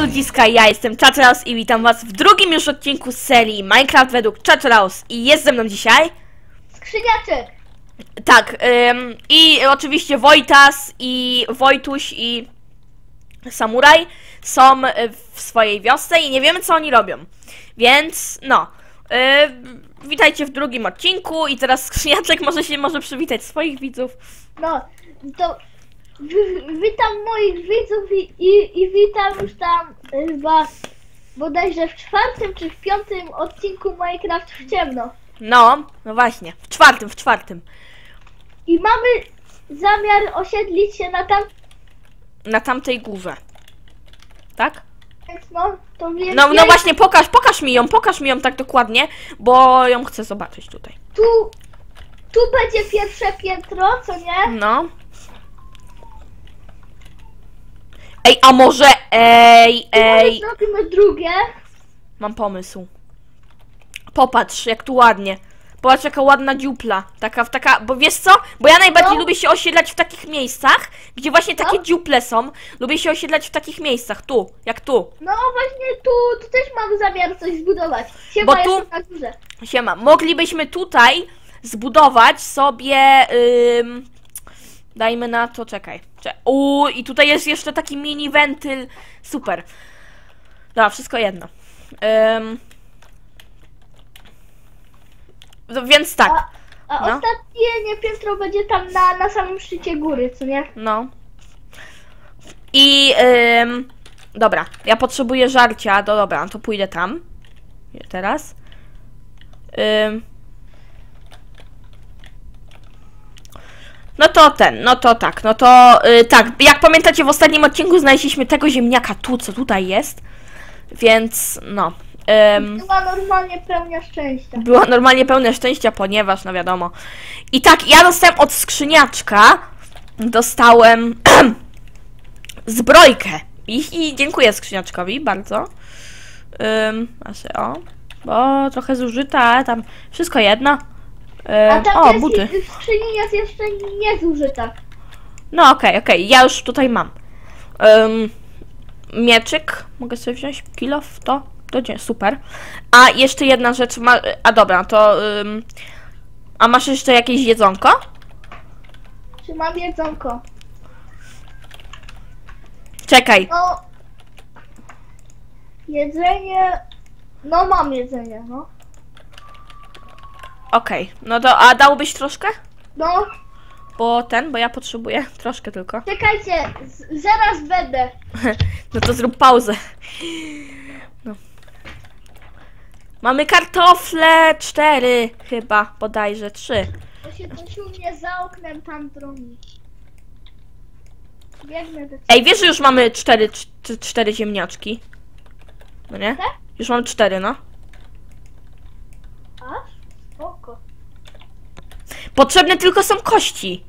ludziska, ja jestem Chatraus i witam was w drugim już odcinku serii Minecraft według Chatraus i jest ze mną dzisiaj, Skrzyniaczek! tak, ym, i oczywiście Wojtas i Wojtuś i Samuraj są w swojej wiosce i nie wiemy co oni robią, więc no, y, witajcie w drugim odcinku i teraz Skrzyniaczek może się może przywitać swoich widzów. No, to witam moich widzów i, i, i witam już tam y, chyba bodajże w czwartym czy w piątym odcinku Minecraft w ciemno. No, no właśnie, w czwartym, w czwartym. I mamy zamiar osiedlić się na tam, Na tamtej górze. Tak? więc no, to więc No, no właśnie, pokaż, pokaż mi ją, pokaż mi ją tak dokładnie, bo ją chcę zobaczyć tutaj. Tu, tu będzie pierwsze piętro, co nie? No. Ej, a może, ej, ej, zrobimy drugie. mam pomysł. Popatrz, jak tu ładnie. Popatrz, jaka ładna dziupla. Taka, w taka, bo wiesz co? Bo ja najbardziej No. lubię się osiedlać w takich miejscach, gdzie właśnie takie No. dziuple są. Lubię się osiedlać w takich miejscach, tu, jak tu. No właśnie tu, tu też mam zamiar coś zbudować. Siema, Bo tu- jestem na górze. Siema, moglibyśmy tutaj zbudować sobie. Ym, dajmy na to, czekaj. Cze U i tutaj jest jeszcze taki mini wentyl. Super. Dobra, wszystko jedno. Ym, no, więc tak, A, a No. ostatnie nie piętro będzie tam na, na samym szczycie góry, co nie? no. I ym, dobra, ja potrzebuję żarcia. Do dobra, no to pójdę tam. Teraz. Ym, No to ten, no to tak, no to y, tak, jak pamiętacie w ostatnim odcinku znaleźliśmy tego ziemniaka tu, co tutaj jest, więc no, ym, Była normalnie pełnia szczęścia. była normalnie pełna szczęścia, ponieważ, no wiadomo. I tak, ja dostałem od skrzyniaczka, dostałem zbrojkę i, i dziękuję skrzyniaczkowi bardzo. Ym, znaczy, o, bo trochę zużyta, ale tam wszystko jedno. A Ym, tam o, jest, buty. skrzyni jest jeszcze niezużyta. No okej, okej, ja już tutaj mam. Ym, mieczyk, mogę sobie wziąć kilo w to? To nie, super. A jeszcze jedna rzecz, ma, a dobra, to... Ym, a masz jeszcze jakieś jedzonko? Czy mam jedzonko? Czekaj, No. Jedzenie. No mam jedzenie, no. Okej, no to, a dałbyś troszkę? No, Bo ten, bo ja potrzebuję troszkę tylko. czekajcie, zaraz będę. No to zrób pauzę. No. Mamy kartofle, cztery chyba, bodajże, trzy. To się coś u mnie za oknem tam broni. Ej, wiesz, że już mamy cztery, cz- cztery ziemniaczki? No nie? Tak? Już mam cztery, no. Spoko. Potrzebne tylko są kości.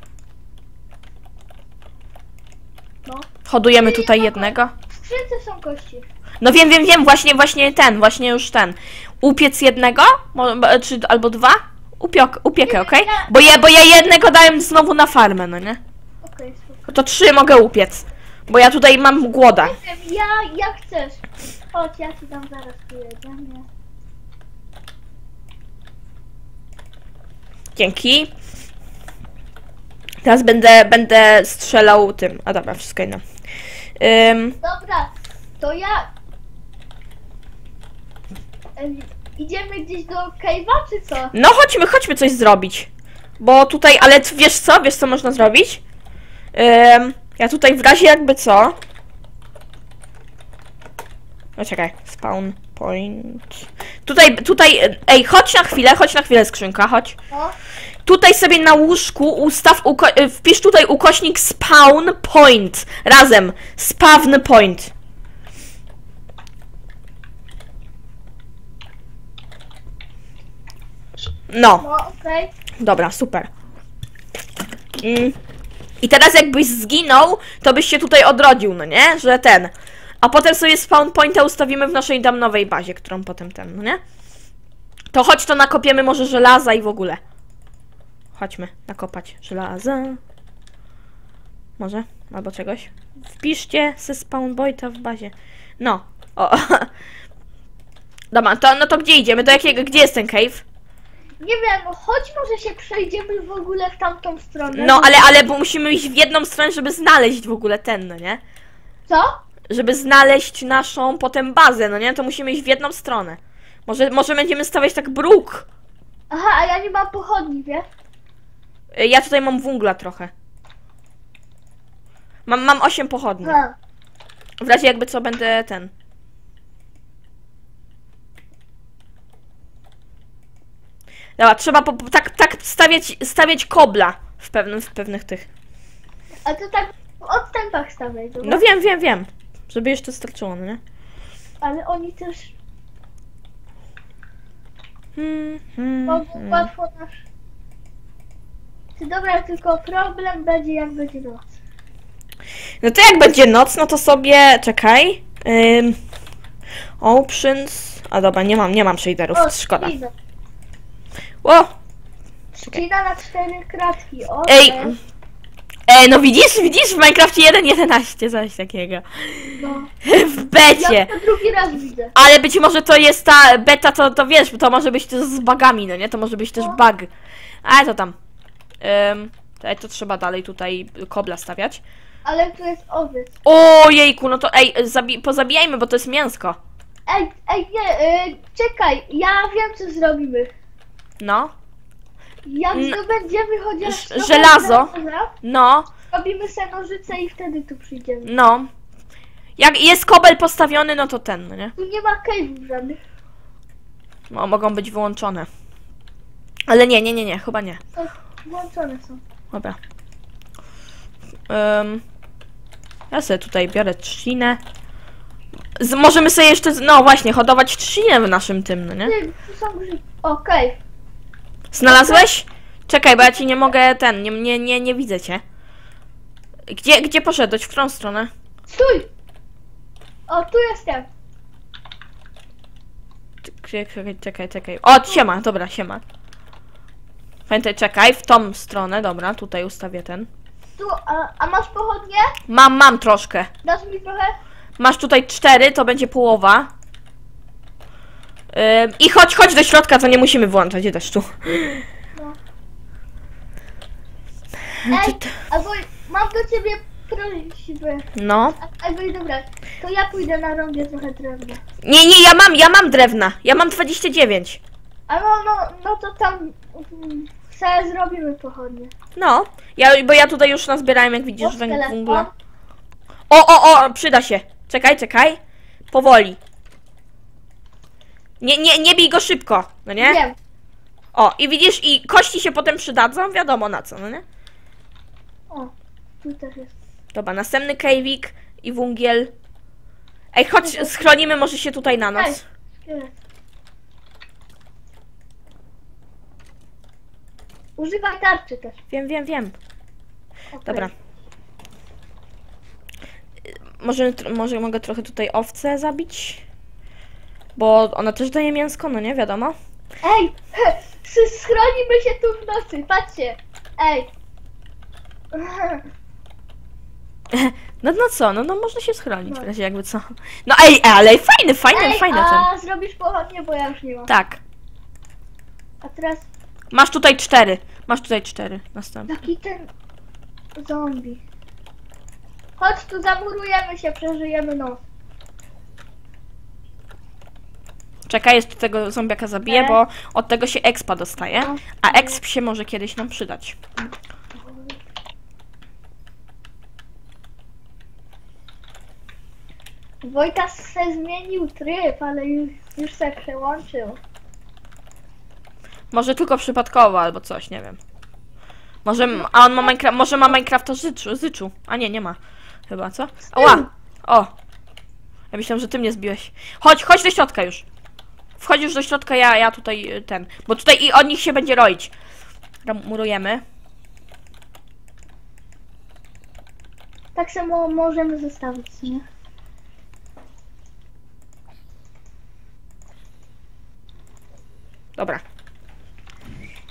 No. Hodujemy tutaj jednego. W skrzynce są kości. No wiem, wiem, wiem, właśnie, właśnie ten, właśnie już ten. Upiec jednego? Mo- b- Czy albo dwa? Upiok, upiekę, okej? ja- Bo, ja, bo ja jednego dałem znowu na farmę, no nie? Okej, spoko. To trzy mogę upiec. Bo ja tutaj mam głoda. Nie wiem, ja, jak chcesz. Chodź, ja ci dam zaraz tu jedzenie. Dzięki. Teraz będę, będę strzelał tym. A dobra, wszystko jedno. Ym, Dobra, to ja... Em, Idziemy gdzieś do cave'a, czy co? no chodźmy, chodźmy coś zrobić. Bo tutaj, ale wiesz co? Wiesz co można zrobić? Ym, ja tutaj w razie jakby co? No czekaj, spawn point. Tutaj, tutaj, ej, chodź na chwilę, chodź na chwilę skrzynka, chodź. No, Tutaj sobie na łóżku ustaw, y, wpisz tutaj ukośnik spawn point. Razem. Spawn point. No, no okej. dobra, super. Mm. I teraz jakbyś zginął, to byś się tutaj odrodził, no nie? Że ten. A potem sobie spawn pointa ustawimy w naszej damnowej bazie, którą potem ten, no nie? To chodź to nakopiemy może żelaza i w ogóle. Chodźmy nakopać żelaza. Może? Albo czegoś. Wpiszcie se spawn pointa w bazie. No. O. Dobra, to, no to gdzie idziemy? Do jakiego, gdzie jest ten cave? Nie wiem, choć może się przejdziemy w ogóle w tamtą stronę. No, ale, ale bo musimy iść w jedną stronę, żeby znaleźć w ogóle ten, no nie? Co? Żeby znaleźć naszą potem bazę, no nie? To musimy iść w jedną stronę. Może, może będziemy stawiać tak bruk. Aha, a ja nie mam pochodni, wiesz? Y, Ja tutaj mam wungla trochę. Mam, mam 8 pochodni. Ha. W razie jakby co będę ten. Dobra, trzeba po, po- tak, tak stawiać, stawiać kobla w, pewnym, w pewnych tych. A to tak w odstępach stawiaj, dobra? No wiem, wiem, wiem. Żeby jeszcze starczyło, no nie? Ale oni też Hmm, hmm, mogą hmm. łatwo. Dobra, tylko problem będzie jak będzie noc. No to jak będzie noc, no to sobie. Czekaj. Ym, options. A dobra, nie mam, nie mam shaderów, szkoda. Trzcina. O! Trzcina na cztery kratki, o. Ej! Ej, no widzisz, widzisz w Minecrafcie 1.11 coś takiego. No. W Ja becie. to drugi raz widzę. Ale być może to jest ta beta, to, to wiesz, to może być też z bugami, no nie? To może być też No. bug. Ale to tam. Um, to trzeba dalej tutaj kobla stawiać. Ale tu jest owiec. O jejku, no to ej, zabi- pozabijajmy, bo to jest mięsko. Ej, ej, nie, y, czekaj, ja wiem co zrobimy. No, Jak N- zdobędziemy chociaż żelazo. żelaza, no, Robimy sobie nożyce i wtedy tu przyjdziemy. no. Jak jest kobel postawiony, no to ten, no nie? Tu nie ma cave'ów żadnych. No, mogą być wyłączone. Ale nie, nie, nie, nie, chyba nie. To włączone są. Dobra. Ym, ja sobie tutaj biorę trzcinę. Z, możemy sobie jeszcze, no właśnie, hodować trzcinę w naszym tym, no nie? Ty, tu są grzyby. O, cave. Znalazłeś? Czekaj, bo ja ci nie mogę, ten, nie, nie, nie, nie widzę cię. Gdzie, gdzie poszedłeś? W którą stronę? Stój! O, tu jestem. Czekaj, czekaj, czekaj, czekaj. O, siema, dobra, siema. Pamiętaj, czekaj, w tą stronę, dobra, tutaj ustawię ten. Tu, a, a masz pochodnie? Mam, mam troszkę. Dasz mi trochę? Masz tutaj cztery, to będzie połowa. Ym, I chodź, chodź do środka, to nie musimy włączać deszczu. No. Ej, albo mam do ciebie prośbę. No. Albo i dobra, to ja pójdę na rondzie trochę drewna. Nie, nie, ja mam, ja mam drewna. Ja mam 29. A no, no, no to tam mm, sobie zrobimy pochodnie. No. Ja, bo ja tutaj już nazbierałem, jak widzisz, telefon. węgla. O, o, o, przyda się. Czekaj, czekaj. Powoli. Nie, nie, nie bij go szybko, no nie? Wiem. O, i widzisz, i kości się potem przydadzą, wiadomo na co, no nie? O, tu też jest. Dobra, następny kejwik i wungiel. Ej, chodź, schronimy może się tutaj na Ej, noc. szkielet. Używaj tarczy też. Wiem, wiem, wiem. Okej. Dobra. Może, może mogę trochę tutaj owce zabić? Bo ona też daje mięsko, no nie wiadomo. Ej, schronimy się tu w nocy, patrzcie. Ej. No, no co, no, no można się schronić w razie jakby co. No ej, ale fajny, fajny, Ej, fajny ten. a zrobisz pochodnie, bo ja już nie mam. Tak. A teraz Masz tutaj cztery. Masz tutaj cztery. Następny. taki ten zombie. Chodź tu, zamurujemy się, przeżyjemy noc. Czekaj, jeszcze tego zombiaka zabiję, bo od tego się expa dostaje. No. A exp się może kiedyś nam przydać. Wojtas se zmienił tryb, ale już, już se przełączył. Może tylko przypadkowo albo coś, nie wiem. Może, a on ma Minecraft, może ma Minecrafta zyczu, zyczu. A nie, nie ma. Chyba, co? Ała! O! Ja myślałem, że ty mnie zbiłeś. Chodź, chodź do środka już. Wchodź już do środka, ja, ja tutaj y, ten. Bo tutaj i od nich się będzie roić. Murujemy. Tak samo możemy zostawić, nie? Dobra.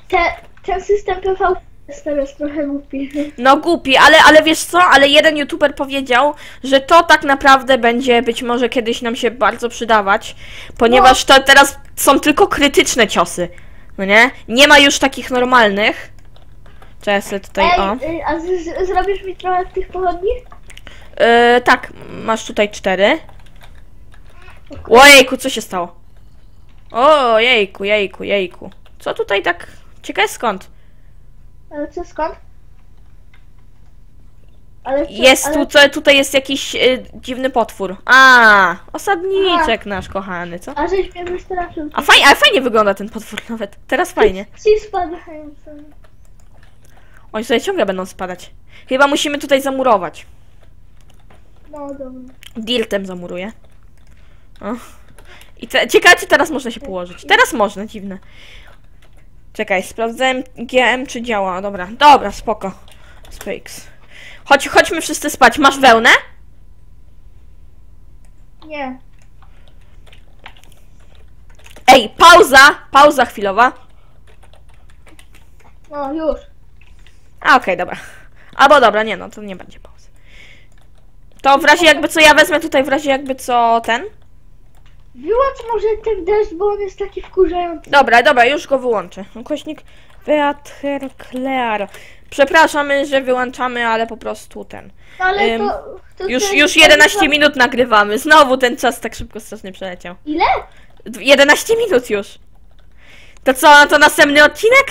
Te, ten system PvP Jest teraz trochę głupi. No głupi, ale, ale wiesz co? Ale jeden youtuber powiedział, że to tak naprawdę będzie być może kiedyś nam się bardzo przydawać, ponieważ to teraz są tylko krytyczne ciosy. No nie? Nie ma już takich normalnych. Sobie tutaj, o. Ej, y, a z, zrobisz mi trochę tych pochodni? Yy, tak, masz tutaj cztery. Ojejku, co się stało? O, jejku, jejku, jejku. Co tutaj tak... Ciekawe skąd? Ale co, skąd? Ale co, Jest ale... tutaj, tutaj jest jakiś y, dziwny potwór. A, osadniczek nasz kochany, co? A żeś mnie wystraszył. A fajnie, ale fajnie wygląda ten potwór nawet. Teraz fajnie. Ci spadają sobie. Oni sobie ciągle będą spadać. Chyba musimy tutaj zamurować. No dobra. Dirtem zamuruję. O. I te, ciekawe, czy teraz można się położyć. Teraz można, dziwne. Czekaj, sprawdzałem GM, czy działa. Dobra, dobra, spoko. Spakes. Chodź, chodźmy wszyscy spać. Masz wełnę? Nie. Ej, pauza! Pauza chwilowa. No już. A, okej, dobra. Albo dobra, nie no, to nie będzie pauzy. To w razie jakby co ja wezmę tutaj w razie jakby co ten. Wyłącz może ten deszcz, bo on jest taki wkurzający. Dobra, dobra, już go wyłączę. Ukośnik Beatrice Clare. Przepraszamy, że wyłączamy, ale po prostu ten. No ale to, to... Już, to- już to- 11 minut nagrywamy. Znowu ten czas tak szybko strasznie przeleciał. Ile? D- 11 minut już. To co, to następny odcinek?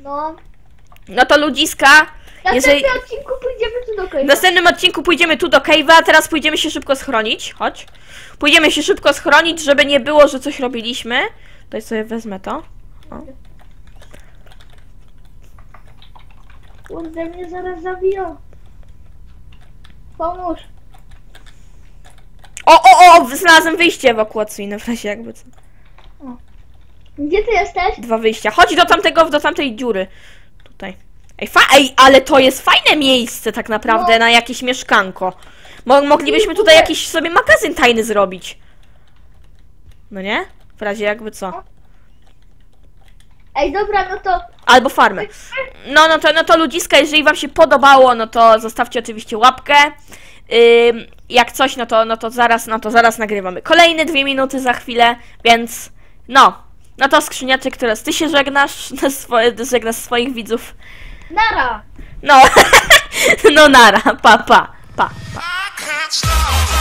No. No to ludziska. Na Jeżeli- następnym odcinku pójdziemy tu do W końca. następnym odcinku pójdziemy tu do cave'a, a teraz pójdziemy się szybko schronić. Chodź. Pójdziemy się szybko schronić, żeby nie było, że coś robiliśmy. Tutaj sobie wezmę to. Kurde, mnie zaraz zabiją. Pomóż. O, o, o! Znalazłem wyjście ewakuacyjne w razie jakby co. Gdzie ty jesteś? Dwa wyjścia. Chodź do tamtego, do tamtej dziury. Tutaj. Ej, fa ej, ale to jest fajne miejsce tak naprawdę No. na jakieś mieszkanko. Mo moglibyśmy tutaj jakiś sobie magazyn tajny zrobić. No nie? W razie jakby co. Ej, dobra, no to... Albo farmę. No, no to, no to ludziska, jeżeli wam się podobało, no to zostawcie oczywiście łapkę. Ym, jak coś, no to, no to zaraz, no to zaraz nagrywamy. Kolejne dwie minuty za chwilę, więc no. No to skrzyniaczek, teraz ty się żegnasz, na swoje, żegnasz swoich widzów. Nara! No, no nara, pa, pa, pa, pa.